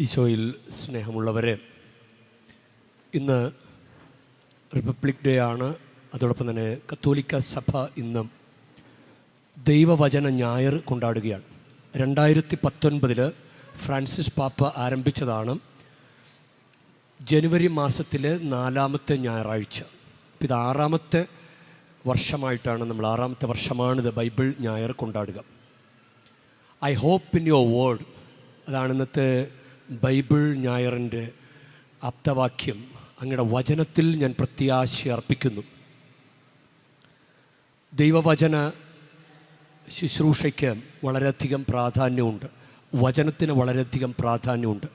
ഈശോയിൽ സ്നേഹമുള്ളവരെ ഇന്ന് റിപ്പബ്ലിക് ഡേ ആണ്. അതോടൊപ്പം തന്നെ കത്തോലിക്ക സഭ ഇന്ന് ദൈവവചന ഞായർ കൊണ്ടാടുകയാണ്. രണ്ടായിരത്തി പത്തൊൻപതിൽ ഫ്രാൻസിസ് പാപ്പ ആരംഭിച്ചതാണ് ജനുവരി മാസത്തിലെ നാലാമത്തെ ഞായറാഴ്ച. ഇത് ആറാമത്തെ വർഷമായിട്ടാണ് നമ്മൾ ആറാമത്തെ വർഷമാണിത് ബൈബിൾ ഞായർ കൊണ്ടാടുക. I hope in your word അതാണ് ഇന്നത്തെ ബൈബിൾ ഞായറിന്റെ ആപ്തവാക്യം അങ്ങയുടെ വചനത്തിൽ ഞാൻ പ്രത്യാശ അർപ്പിക്കുന്നു. ദൈവവചന ശുശ്രൂഷയ്ക്ക് വളരെയധികം പ്രാധാന്യമുണ്ട്. വചനത്തിന് വളരെയധികം പ്രാധാന്യമുണ്ട്.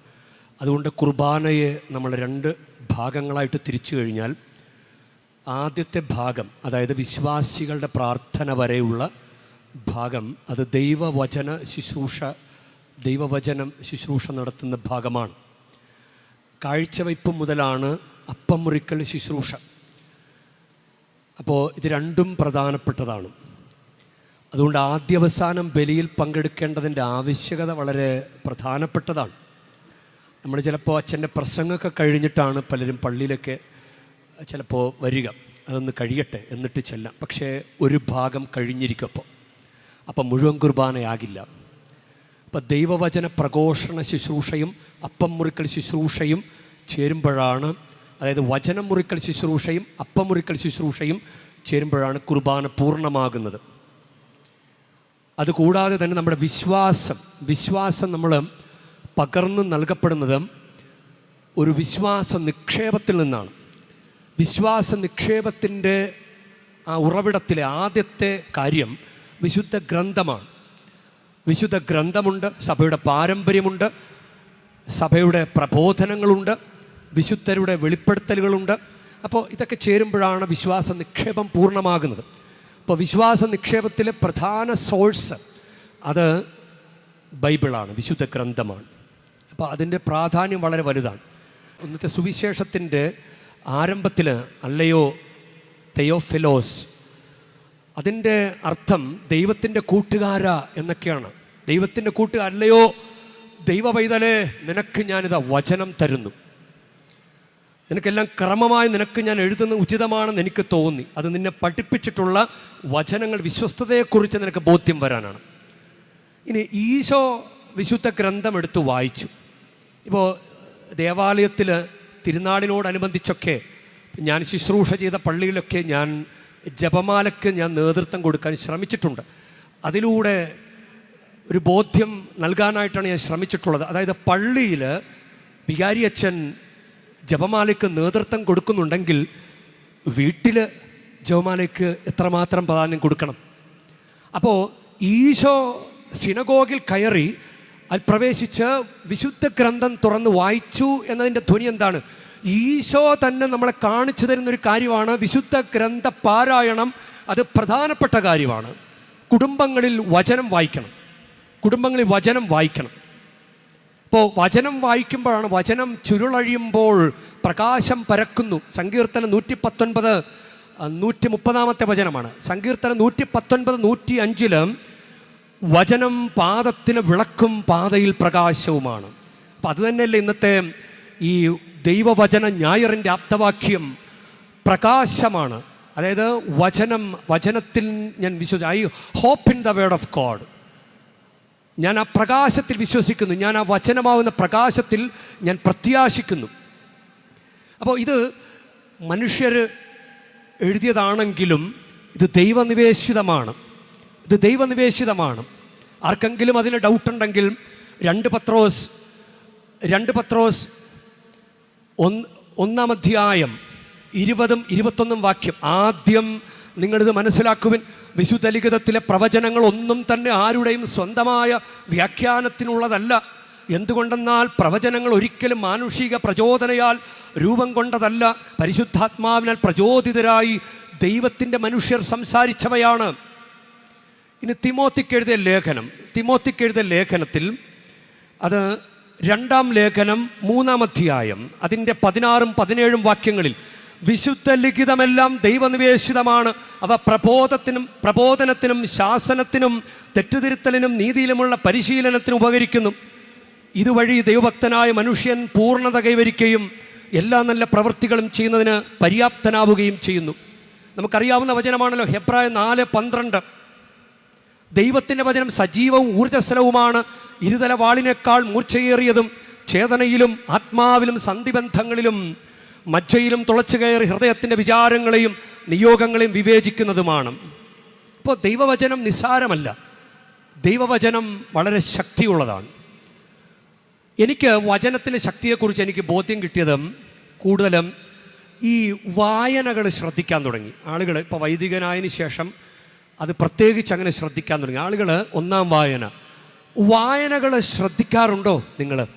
അതുകൊണ്ട് കുർബാനയെ നമ്മൾ രണ്ട് ഭാഗങ്ങളായിട്ട് തിരിച്ചു കഴിഞ്ഞാൽ ആദ്യത്തെ ഭാഗം അതായത് വിശ്വാസികളുടെ പ്രാർത്ഥന വരെയുള്ള ഭാഗം അത് ദൈവവചന ശുശ്രൂഷ ദൈവവചനം ശുശ്രൂഷ നടത്തുന്ന ഭാഗമാണ്. കാഴ്ചവയ്പ് മുതലാണ് അപ്പം മുറിക്കൽ ശുശ്രൂഷ. അപ്പോൾ ഇത് രണ്ടും പ്രധാനപ്പെട്ടതാണ്. അതുകൊണ്ട് ആദ്യവസാനം ബലിയിൽ പങ്കെടുക്കേണ്ടതിന്റെ ആവശ്യകത വളരെ പ്രധാനപ്പെട്ടതാണ്. നമ്മൾ ചിലപ്പോൾ അച്ഛന്റെ പ്രസംഗമൊക്കെ കഴിഞ്ഞിട്ടാണ് പലരും പള്ളിയിലൊക്കെ ചിലപ്പോൾ വരിക. അതൊന്ന് കഴിയട്ടെ എന്നിട്ട് ചെല്ലാം. പക്ഷേ ഒരു ഭാഗം കഴിഞ്ഞിരിക്കും അപ്പോൾ. അപ്പം മുഴുവൻ കുർബാനയാകില്ല. അപ്പം ദൈവവചന പ്രഘോഷണ ശുശ്രൂഷയും അപ്പം മുറിക്കൽ ശുശ്രൂഷയും ചേരുമ്പോഴാണ് അതായത് വചനം മുറിക്കൽ ശുശ്രൂഷയും അപ്പം മുറിക്കൽ ശുശ്രൂഷയും ചേരുമ്പോഴാണ് കുർബാന പൂർണമാകുന്നത്. അതുകൂടാതെ തന്നെ നമ്മുടെ വിശ്വാസം വിശ്വാസം നമ്മൾ പകർന്ന് നൽകപ്പെടുന്നത് ഒരു വിശ്വാസ നിക്ഷേപത്തിൽ നിന്നാണ്. വിശ്വാസ നിക്ഷേപത്തിന്റെ ആ ഉറവിടത്തിലെ ആദ്യത്തെ കാര്യം വിശുദ്ധ ഗ്രന്ഥമാണ്. വിശുദ്ധ ഗ്രന്ഥമുണ്ട് സഭയുടെ പാരമ്പര്യമുണ്ട് സഭയുടെ പ്രബോധനങ്ങളുണ്ട് വിശുദ്ധരുടെ വെളിപ്പെടുത്തലുകളുണ്ട്. അപ്പോൾ ഇതൊക്കെ ചേരുമ്പോഴാണ് വിശ്വാസ നിക്ഷേപം പൂർണമാകുന്നത്. അപ്പോൾ വിശ്വാസ നിക്ഷേപത്തിലെ പ്രധാന സോഴ്സ് അത് ബൈബിളാണ് വിശുദ്ധ ഗ്രന്ഥമാണ്. അപ്പോൾ അതിന്റെ പ്രാധാന്യം വളരെ വലുതാണ്. ഇന്നത്തെ സുവിശേഷത്തിന്റെ ആരംഭത്തിൽ അല്ലയോ തെയോഫിലോസ് അതിന്റെ അർത്ഥം ദൈവത്തിന്റെ കൂട്ടുകാര എന്നൊക്കെയാണ്. ദൈവത്തിന്റെ കൂട്ടുകാർ അല്ലയോ ദൈവ പൈതലേ നിനക്ക് ഞാനിതാ വചനം തരുന്നു. നിനക്കെല്ലാം ക്രമമായി നിനക്ക് ഞാൻ എഴുതുന്നത് ഉചിതമാണെന്ന് എനിക്ക് തോന്നി. അത് നിന്നെ പഠിപ്പിച്ചിട്ടുള്ള വചനങ്ങൾ വിശ്വസ്തതയെക്കുറിച്ച് നിനക്ക് ബോധ്യം വരാനാണ്. ഇനി ഈശോ വിശുദ്ധ ഗ്രന്ഥം എടുത്ത് വായിച്ചു. ഇപ്പോൾ ദേവാലയത്തിൽ തിരുനാളിനോടനുബന്ധിച്ചൊക്കെ ഞാൻ ശുശ്രൂഷ ചെയ്ത പള്ളിയിലൊക്കെ ഞാൻ ജപമാലയ്ക്ക് ഞാൻ നേതൃത്വം കൊടുക്കാൻ ശ്രമിച്ചിട്ടുണ്ട്. അതിലൂടെ ഒരു ബോധ്യം നൽകാനായിട്ടാണ് ഞാൻ ശ്രമിച്ചിട്ടുള്ളത്. അതായത് പള്ളിയിൽ വികാരി അച്ഛൻ ജപമാലയ്ക്ക് നേതൃത്വം കൊടുക്കുന്നുണ്ടെങ്കിൽ വീട്ടിൽ ജപമാലയ്ക്ക് എത്രമാത്രം പ്രാധാന്യം കൊടുക്കണം? അപ്പോൾ ഈശോ സിനഗോഗിൽ കയറി അതിൽ പ്രവേശിച്ച് വിശുദ്ധ ഗ്രന്ഥം തുറന്ന് വായിച്ചു എന്നതിന്റെ ധ്വനി എന്താണ്? ഈശോ തന്നെ നമ്മളെ കാണിച്ചു തരുന്നൊരു കാര്യമാണ് വിശുദ്ധ ഗ്രന്ഥ പാരായണം. അത് പ്രധാനപ്പെട്ട കാര്യമാണ്. കുടുംബങ്ങളിൽ വചനം വായിക്കണം. കുടുംബങ്ങളിൽ വചനം വായിക്കണം. അപ്പോൾ വചനം വായിക്കുമ്പോഴാണ് വചനം ചുരുളഴിയുമ്പോൾ പ്രകാശം പരക്കുന്നു. സങ്കീർത്തനം നൂറ്റി പത്തൊൻപത് നൂറ്റി മുപ്പതാമത്തെ വചനമാണ്. സങ്കീർത്തനം നൂറ്റി പത്തൊൻപത് നൂറ്റി അഞ്ചിൽ വചനം പാദത്തിന് വിളക്കും പാതയിൽ പ്രകാശവുമാണ്. അപ്പം അത് തന്നെയല്ലേ ഇന്നത്തെ ഈ ദൈവവചന ഞായറിന്റെ ആപ്തവാക്യം പ്രകാശമാണ്. അതായത് വചനം വചനത്തിൽ ഞാൻ വിശ്വസിച്ചു I hope in the word of God ഞാൻ ആ പ്രകാശത്തിൽ വിശ്വസിക്കുന്നു. ഞാൻ ആ വചനമാവുന്ന പ്രകാശത്തിൽ ഞാൻ പ്രത്യാശിക്കുന്നു. അപ്പോൾ ഇത് മനുഷ്യർ എഴുതിയതാണെങ്കിലും ഇത് ദൈവനിവേശിതമാണ്. ഇത് ദൈവനിവേശിതമാണ്. ആർക്കെങ്കിലും അതിന് ഡൗട്ടുണ്ടെങ്കിൽ രണ്ട് പത്രോസ് രണ്ട് പത്രോസ് ഒന്ന് ഒന്നാം അധ്യായം ഇരുപതും ഇരുപത്തൊന്നും വാക്യം. ആദ്യം നിങ്ങളിത് മനസ്സിലാക്കുവിൻ. വിശുദ്ധ ലിഖിതത്തിലെ പ്രവചനങ്ങൾ ഒന്നും തന്നെ ആരുടെയും സ്വന്തമായ വ്യാഖ്യാനത്തിനുള്ളതല്ല. എന്തുകൊണ്ടെന്നാൽ പ്രവചനങ്ങൾ ഒരിക്കലും മാനുഷിക പ്രചോദനയാൽ രൂപം കൊണ്ടതല്ല. പരിശുദ്ധാത്മാവിനാൽ പ്രചോദിതരായി ദൈവത്തിന്റെ മനുഷ്യർ സംസാരിച്ചവയാണ്. ഇനി തിമോത്തിക്കെഴുതിയ ലേഖനം തിമോത്തിക്കെഴുതിയ ലേഖനത്തിൽ അത് രണ്ടാം ലേഖനം മൂന്നാം അധ്യായം അതിന്റെ പതിനാറും പതിനേഴും വാക്യങ്ങളിൽ വിശുദ്ധ ലിഖിതമെല്ലാം ദൈവനിവേശിതമാണ്. അവ പ്രബോധത്തിനും പ്രബോധനത്തിനും ശാസനത്തിനും തെറ്റുതിരുത്തലിനും നീതിയിലുമുള്ള പരിശീലനത്തിനും ഉപകരിക്കുന്നു. ഇതുവഴി ദൈവഭക്തനായ മനുഷ്യൻ പൂർണത കൈവരിക്കുകയും എല്ലാ നല്ല പ്രവൃത്തികളും ചെയ്യുന്നതിന് പര്യാപ്തനാവുകയും ചെയ്യുന്നു. നമുക്കറിയാവുന്ന വചനമാണല്ലോ ഹെബ്രായ നാല് പന്ത്രണ്ട്. ദൈവത്തിന്റെ വചനം സജീവവും ഊർജസ്വലവുമാണ്. ഇരുതല വാളിനേക്കാൾ മൂർച്ചയേറിയതും ചേതനയിലും ആത്മാവിലും സന്ധിബന്ധങ്ങളിലും മജ്ജയിലും തുളച്ചു കയറി ഹൃദയത്തിന്റെ വിചാരങ്ങളെയും നിയോഗങ്ങളെയും വിവേചിക്കുന്നതുമാണ്. അപ്പോൾ ദൈവവചനം നിസ്സാരമല്ല. ദൈവവചനം വളരെ ശക്തിയുള്ളതാണ്. എനിക്ക് വചനത്തിന്റെ ശക്തിയെക്കുറിച്ച് എനിക്ക് ബോധ്യം കിട്ടിയതും കൂടുതലും ഈ വായനകൾ ശ്രദ്ധിക്കാൻ തുടങ്ങി. ആളുകൾ ഇപ്പോൾ വൈദികനായതിനു ശേഷം അത് പ്രത്യേകിച്ച് അങ്ങനെ ശ്രദ്ധിക്കാൻ തുടങ്ങി. ആളുകൾ ഒന്നാം വായന. വായനകൾ ശ്രദ്ധിക്കാറുണ്ടോ നിങ്ങൾ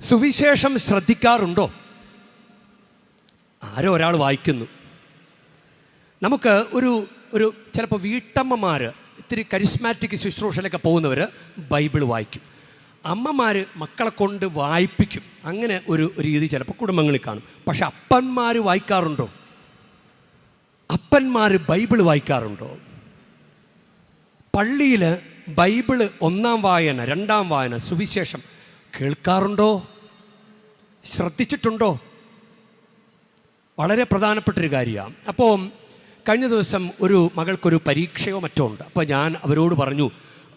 സുവിശേഷം ശ്രദ്ധിക്കാറുണ്ടോ? ആരോ ഒരാൾ വായിക്കുന്നു. നമുക്ക് ഒരു ഒരു ചിലപ്പോൾ വീട്ടമ്മമാർ ഇത്തിരി കരിസ്മാറ്റിക് ശുശ്രൂഷയിലൊക്കെ പോകുന്നവർ ബൈബിൾ വായിക്കും. അമ്മമാർ മക്കളെ കൊണ്ട് വായിപ്പിക്കും. അങ്ങനെ ഒരു രീതി ചിലപ്പോൾ കുടുംബങ്ങളിൽ കാണും. പക്ഷെ അപ്പന്മാർ വായിക്കാറുണ്ടോ? അപ്പന്മാർ ബൈബിൾ വായിക്കാറുണ്ടോ? പള്ളിയിൽ ബൈബിൾ ഒന്നാം വായന രണ്ടാം വായന സുവിശേഷം കേൾക്കാറുണ്ടോ? ശ്രദ്ധിച്ചിട്ടുണ്ടോ? വളരെ പ്രധാനപ്പെട്ടൊരു കാര്യമാണ് അപ്പോൾ കഴിഞ്ഞ ദിവസം ഒരു മകൾക്കൊരു പരീക്ഷയോ മറ്റോ ഉണ്ട്. അപ്പോൾ ഞാൻ അവരോട് പറഞ്ഞു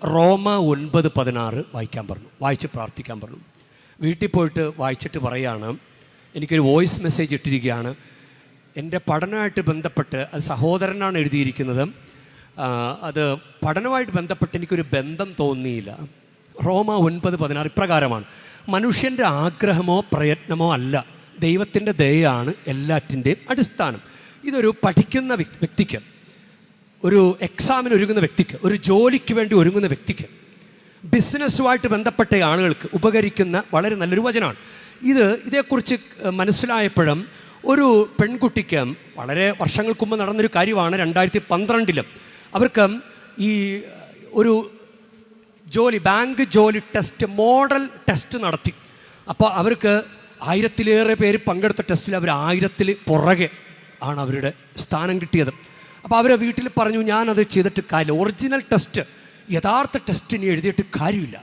റോമ ഒൻപത് പതിനാറ് വായിക്കാൻ പറഞ്ഞു വായിച്ച് പ്രാർത്ഥിക്കാൻ പറഞ്ഞു. വീട്ടിൽ പോയിട്ട് വായിച്ചിട്ട് പറയാണ് എനിക്കൊരു വോയിസ് മെസ്സേജ് ഇട്ടിരിക്കുകയാണ് എന്റെ പഠനമായിട്ട് ബന്ധപ്പെട്ട് അത് സഹോദരനാണ് എഴുതിയിരിക്കുന്നത്. അത് പഠനമായിട്ട് ബന്ധപ്പെട്ട് എനിക്കൊരു ബന്ധം തോന്നിയില്ല. റോമ ഒൻപത് പതിനാറ് ഇപ്രകാരമാണ്. മനുഷ്യന്റെ ആഗ്രഹമോ പ്രയത്നമോ അല്ല. ദൈവത്തിന്റെ ദയാണ് എല്ലാറ്റിന്റെയും അടിസ്ഥാനം. ഇതൊരു പഠിക്കുന്ന വ്യക്തിക്ക് ഒരു എക്സാമിന് ഒരുങ്ങുന്ന വ്യക്തിക്ക് ഒരു ജോലിക്ക് വേണ്ടി ഒരുങ്ങുന്ന വ്യക്തിക്ക് ബിസിനസ്സുമായിട്ട് ബന്ധപ്പെട്ട ആളുകൾക്ക് ഉപകരിക്കുന്ന വളരെ നല്ലൊരു വചനമാണ്. ഇത് ഇതേക്കുറിച്ച് മനസ്സിലായപ്പോഴും ഒരു പെൺകുട്ടിക്ക് വളരെ വർഷങ്ങൾക്ക് മുമ്പ് നടന്നൊരു കാര്യമാണ് രണ്ടായിരത്തി പന്ത്രണ്ടിൽ അവർക്ക് ഈ ഒരു ജോലി ബാങ്ക് ജോലി ടെസ്റ്റ് മോഡൽ ടെസ്റ്റ് നടത്തി. അപ്പോൾ അവർക്ക് ആയിരത്തിലേറെ പേര് പങ്കെടുത്ത ടെസ്റ്റിൽ അവർ ആയിരത്തിൽ പുറകെ ആണ് അവരുടെ സ്ഥാനം കിട്ടിയത്. അപ്പോൾ അവരെ വീട്ടിൽ പറഞ്ഞു ഞാനത് ചെയ്തിട്ട് കാര്യമില്ല. ഒറിജിനൽ ടെസ്റ്റ് യഥാർത്ഥ ടെസ്റ്റിന് എഴുതിയിട്ട് കാര്യമില്ല.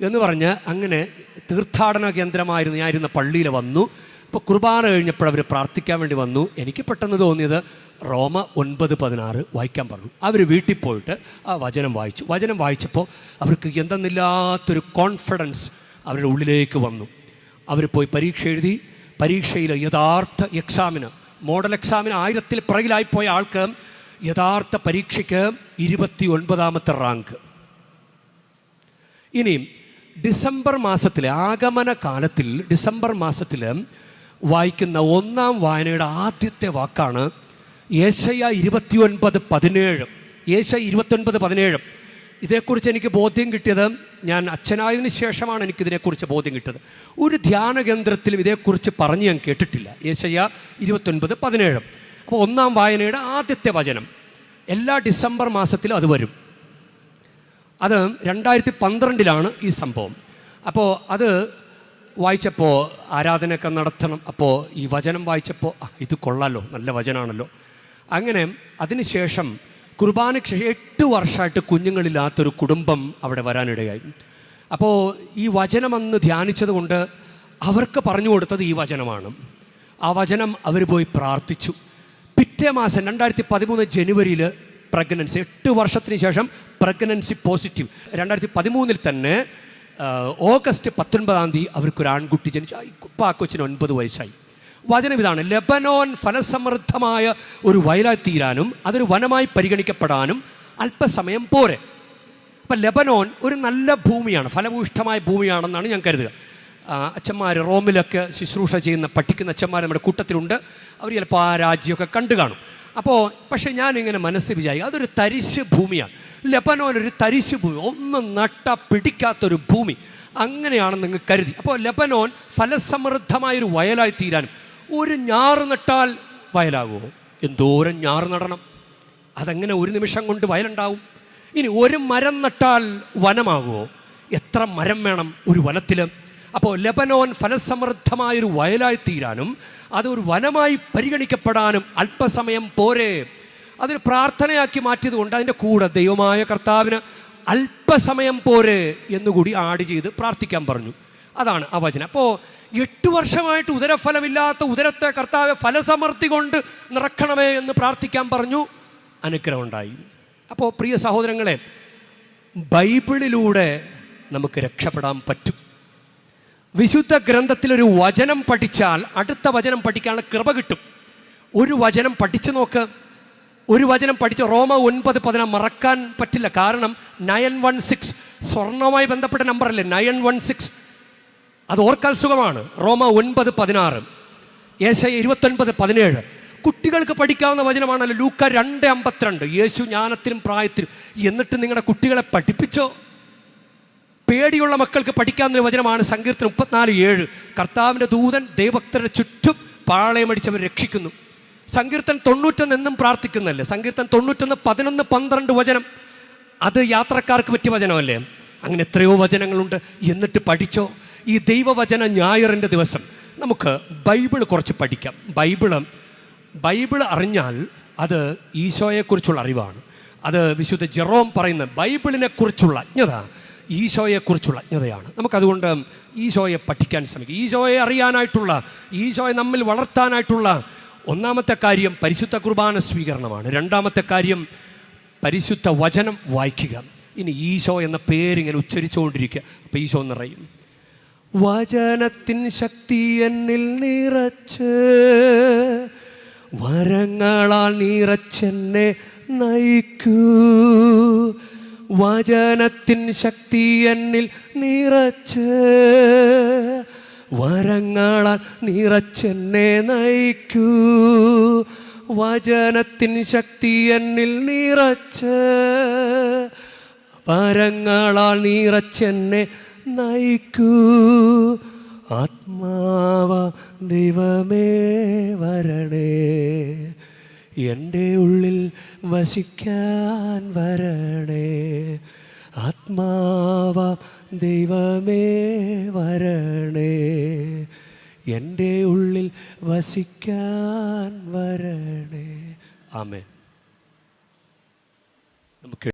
എന്ന് പറഞ്ഞ് അങ്ങനെ തീർത്ഥാടന കേന്ദ്രമായിരുന്നു ഞാൻ ഇരുന്ന പള്ളിയിൽ വന്നു. ഇപ്പോൾ കുർബാന കഴിഞ്ഞപ്പോൾ അവർ പ്രാർത്ഥിക്കാൻ വേണ്ടി വന്നു. എനിക്ക് പെട്ടെന്ന് തോന്നിയത് റോമ ഒൻപത് പതിനാറ് വായിക്കാൻ പറഞ്ഞു. അവർ വീട്ടിൽ പോയിട്ട് ആ വചനം വായിച്ചു. വചനം വായിച്ചപ്പോൾ അവർക്ക് എന്തെന്നില്ലാത്തൊരു കോൺഫിഡൻസ് അവരുടെ ഉള്ളിലേക്ക് വന്നു. അവർ പോയി പരീക്ഷ എഴുതി. പരീക്ഷയിൽ യഥാർത്ഥ എക്സാമിന് മോഡൽ എക്സാമിന് ആയിരത്തിൽ പിറകിലായിപ്പോയ ആൾക്ക് യഥാർത്ഥ പരീക്ഷയ്ക്ക് ഇരുപത്തി ഒൻപതാമത്തെ റാങ്ക്. ഇനിയും ഡിസംബർ മാസത്തിലെ ആഗമന കാലത്തിൽ ഡിസംബർ മാസത്തിൽ വായിക്കുന്ന ഒന്നാം വായനയുടെ ആദ്യത്തെ വാക്കാണ് ഏശയ ഇരുപത്തിയൊൻപത് പതിനേഴ്. ഏശയ ഇരുപത്തൊൻപത് പതിനേഴ്. ഇതേക്കുറിച്ച് എനിക്ക് ബോധ്യം കിട്ടിയത് ഞാൻ അച്ഛനായതിനു ശേഷമാണ് എനിക്കിതിനെക്കുറിച്ച് ബോധ്യം കിട്ടിയത്. ഒരു ധ്യാന കേന്ദ്രത്തിലും ഇതേക്കുറിച്ച് പറഞ്ഞ് ഞാൻ കേട്ടിട്ടില്ല. ഏശയ ഇരുപത്തൊൻപത് പതിനേഴ്. അപ്പോൾ ഒന്നാം വായനയുടെ ആദ്യത്തെ വചനം. എല്ലാ ഡിസംബർ മാസത്തിലും അത് വരും. അത് രണ്ടായിരത്തി പന്ത്രണ്ടിലാണ് ഈ സംഭവം. അപ്പോൾ അത് വായിച്ചപ്പോൾ ആരാധനയൊക്കെ നടത്തണം അപ്പോൾ ഈ വചനം വായിച്ചപ്പോൾ ഇത് കൊള്ളാലോ നല്ല വചനമാണല്ലോ അങ്ങനെ അതിനുശേഷം കുർബാനയ്ക്ക് ശേഷം എട്ട് വർഷമായിട്ട് കുഞ്ഞുങ്ങളില്ലാത്തൊരു കുടുംബം അവിടെ വരാനിടയായി. അപ്പോൾ ഈ വചനം അന്ന് ധ്യാനിച്ചത് കൊണ്ട് അവർക്ക് പറഞ്ഞു കൊടുത്തത് ഈ വചനമാണ്. ആ വചനം അവർ പോയി പ്രാർത്ഥിച്ചു. പിറ്റേ മാസം രണ്ടായിരത്തി പതിമൂന്ന് ജനുവരിയിൽ പ്രഗ്നൻസി എട്ട് വർഷത്തിന് ശേഷം പ്രഗ്നൻസി പോസിറ്റീവ്. രണ്ടായിരത്തി പതിമൂന്നിൽ തന്നെ ഓഗസ്റ്റ് പത്തൊൻപതാം തീയതി അവർക്കൊരു ആൺകുട്ടി ജനിച്ചു ആ, കൊച്ചിന് ഒൻപത് വയസ്സായി. വചനം ഇതാണ്. ലെബനോൻ ഫലസമൃദ്ധമായ ഒരു വയലായി തീരാനും അതൊരു വനമായി പരിഗണിക്കപ്പെടാനും അല്പസമയം പോരെ. അപ്പം ലെബനോൻ ഒരു നല്ല ഭൂമിയാണ് ഫലഭൂയിഷ്ഠമായ ഭൂമിയാണെന്നാണ് ഞാൻ കരുതുക. അച്ഛന്മാർ റോമിലൊക്കെ ശുശ്രൂഷ ചെയ്യുന്ന പഠിക്കുന്ന അച്ഛന്മാർ നമ്മുടെ കൂട്ടത്തിലുണ്ട്. അവർ ചിലപ്പോൾ ആ രാജ്യമൊക്കെ കണ്ടു കാണും. അപ്പോൾ പക്ഷേ ഞാനിങ്ങനെ മനസ്സിൽ വിചാരിക്കും അതൊരു തരിശ് ഭൂമിയാണ്. ലെബനോൻ ഒരു തരിശ് ഭൂമി ഒന്നും നട്ട പിടിക്കാത്തൊരു ഭൂമി. അങ്ങനെയാണ് നിങ്ങൾ കരുതി. അപ്പോൾ ലെബനോൻ ഫലസമൃദ്ധമായൊരു വയലായി തീരാനും ഒരു ഞാറ് നട്ടാൽ വയലാകുമോ? എന്തോരം ഞാറ് നടണം. അതങ്ങനെ ഒരു നിമിഷം കൊണ്ട് വയലുണ്ടാവും? ഇനി ഒരു മരം നട്ടാൽ വനമാകുമോ? എത്ര മരം വേണം ഒരു വനത്തിൽ അപ്പോൾ ലെബനോൻ ഫലസമൃദ്ധമായൊരു വയലായി തീരാനും അതൊരു വനമായി പരിഗണിക്കപ്പെടാനും അല്പസമയം പോരെ. അതൊരു പ്രാർത്ഥനയാക്കി മാറ്റിയത് കൊണ്ട് അതിന്റെ കൂടെ ദൈവമായ കർത്താവിന് അല്പസമയം പോരെ എന്നുകൂടി ആഡ് ചെയ്ത് പ്രാർത്ഥിക്കാൻ പറഞ്ഞു. അതാണ് ആ വചനം. അപ്പോൾ എട്ട് വർഷമായിട്ട് ഉദരഫലമില്ലാത്ത ഉദരത്തെ കർത്താവ് ഫലസമൃദ്ധി കൊണ്ട് നിറക്കണമേ എന്ന് പ്രാർത്ഥിക്കാൻ പറഞ്ഞു. അനുഗ്രഹം ഉണ്ടായി. അപ്പോൾ പ്രിയ സഹോദരങ്ങളെ ബൈബിളിലൂടെ നമുക്ക് രക്ഷപ്പെടാൻ പറ്റും. വിശുദ്ധ ഗ്രന്ഥത്തിൽ ഒരു വചനം പഠിച്ചാൽ അടുത്ത വചനം പഠിക്കാനുള്ള കൃപ കിട്ടും. ഒരു വചനം പഠിച്ചു നോക്ക്. ഒരു വചനം പഠിച്ച് റോമ ഒൻപത് പതിനാ മറക്കാൻ പറ്റില്ല. കാരണം നയൻ വൺ സിക്സ് സ്വർണവുമായി ബന്ധപ്പെട്ട നമ്പറല്ലേ നയൻ വൺ സിക്സ്. അത് ഓർക്കാൻ സുഖമാണ്. റോമ ഒൻപത് പതിനാറ്. ഏശ ഇരുപത്തൊൻപത് പതിനേഴ്. കുട്ടികൾക്ക് പഠിക്കാവുന്ന വചനമാണല്ലോ ലൂക്ക രണ്ട് അമ്പത്തിരണ്ട്. യേശു ജ്ഞാനത്തിലും പ്രായത്തിലും. എന്നിട്ട് നിങ്ങളുടെ കുട്ടികളെ പഠിപ്പിച്ചോ? പേടിയുള്ള മക്കൾക്ക് പഠിക്കാവുന്ന ഒരു വചനമാണ് സങ്കീർത്തനം മുപ്പത്തിനാല് ഏഴ്. കർത്താവിന്റെ ദൂതൻ ദൈവഭക്തരുടെ ചുറ്റും പാളയമടിച്ചവർ രക്ഷിക്കുന്നു. സങ്കീർത്തൻ തൊണ്ണൂറ്റൊന്ന് എന്നും പ്രാർത്ഥിക്കുന്നല്ലേ സങ്കീർത്തൻ തൊണ്ണൂറ്റൊന്ന് പതിനൊന്ന് പന്ത്രണ്ട് വചനം. അത് യാത്രക്കാർക്ക് പറ്റിയ വചനമല്ലേ? അങ്ങനെ എത്രയോ വചനങ്ങളുണ്ട്. എന്നിട്ട് പഠിച്ചോ? ഈ ദൈവവചന ഞായറിന്റെ ദിവസം. നമുക്ക് ബൈബിൾ കുറച്ച് പഠിക്കാം. ബൈബിൾ ബൈബിൾ അറിഞ്ഞാൽ അത് ഈശോയെക്കുറിച്ചുള്ള അറിവാണ്. അത് വിശുദ്ധ ജെറോം പറയുന്ന ബൈബിളിനെക്കുറിച്ചുള്ള. അജ്ഞത ഈശോയെക്കുറിച്ചുള്ള അജ്ഞതയാണ്. നമുക്കതുകൊണ്ട് ഈശോയെ പഠിക്കാൻ ശ്രമിക്കും. ഈശോയെ അറിയാനായിട്ടുള്ള ഈശോയെ നമ്മിൽ വളർത്താനായിട്ടുള്ള ഒന്നാമത്തെ കാര്യം പരിശുദ്ധ കുർബാന സ്വീകരണമാണ്. രണ്ടാമത്തെ കാര്യം പരിശുദ്ധ വചനം വായിക്കുക. ഇനി ഈശോ എന്ന പേരിങ്ങനെ ഉച്ചരിച്ചുകൊണ്ടിരിക്കുക. അപ്പോൾ ഈശോ നിറയും വചനത്തിൻ ശക്തി എന്നിൽ നിറച്ച് വരങ്ങളാൽ നിറച്ചെന്നെ നയിക്കൂ. വചനത്തിൻ ശക്തി എന്നിൽ നിറച്ച് വരങ്ങളാൽ നിറച്ചെന്നെ നയിക്കൂ. വചനത്തിൻ ശക്തി എന്നിൽ നിറച്ച് വരങ്ങളാൽ നിറച്ചെന്നെ നയിക്കൂ. ആത്മാവ ദൈവമേ വരണേ. എന്റെ ഉള്ളിൽ വസിക്കാൻ വരണേ. ആത്മാവ ദൈവമേ വരണേ. എന്റെ ഉള്ളിൽ വസിക്കാൻ വരണേ. ആമേ